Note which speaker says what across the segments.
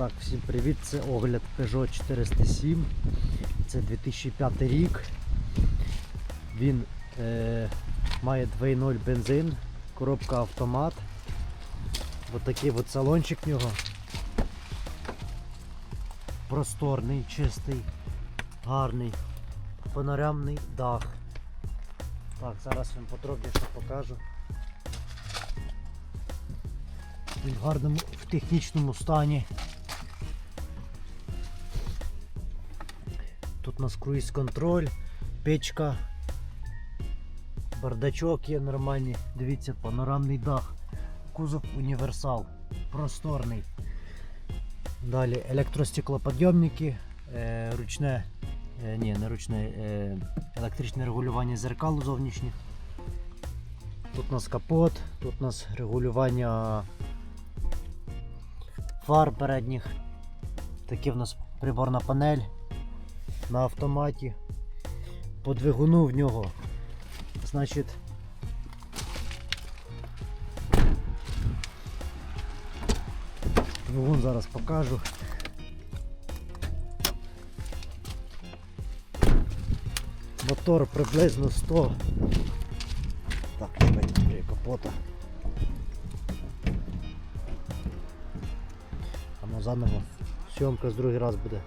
Speaker 1: Так, всім привіт, це огляд Peugeot 407. Це 2005 рік. Він е, має 2.0 бензин, коробка автомат. Ось такий от салончик в нього. Просторний, чистий, гарний, панорамний дах. Так, зараз вам подробніше покажу. Він в гарному в технічному стані. Тут у нас круїз контроль, печка, бардачок є нормальний. Дивіться, панорамний дах, кузов універсал, просторний. Далі електростеклоподйомники, е, ручне, е, ні, не ручне, е, електричне регулювання зеркал зовнішніх. Тут у нас капот, тут у нас регулювання фар передніх. Такі в нас приборна панель на автоматі. По двигуну в нього. Значить. Двигун зараз покажу. Мотор приблизно 100. Так, біля капота. А ну заново. Сьомка з другий раз буде.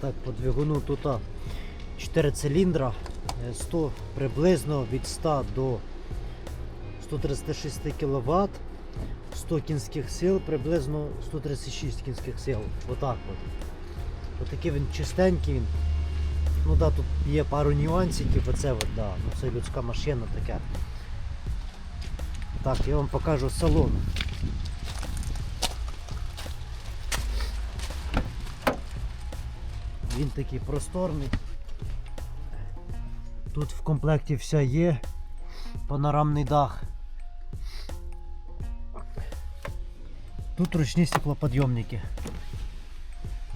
Speaker 1: Так, по двигуну тут 4 циліндра, е, 100 приблизно від 100 до 136 кВт, 100 кінських сил, приблизно 136 кінських сил. Отак от. Отакий він чистенький. Ну да, тут є пару нюансиків, оце от, да. ну, це людська машина таке. Так, я вам покажу салон. Він такий просторний. Тут в комплекті все є. Панорамний дах. Тут ручні стеклоподйомники.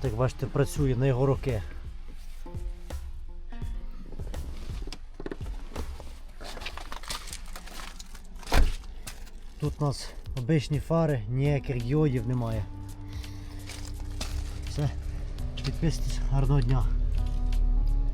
Speaker 1: Так бачите, працює на його руки. Тут у нас обичні фари, ніяких діодів немає. Все. Підписуйтесь, гарного дня.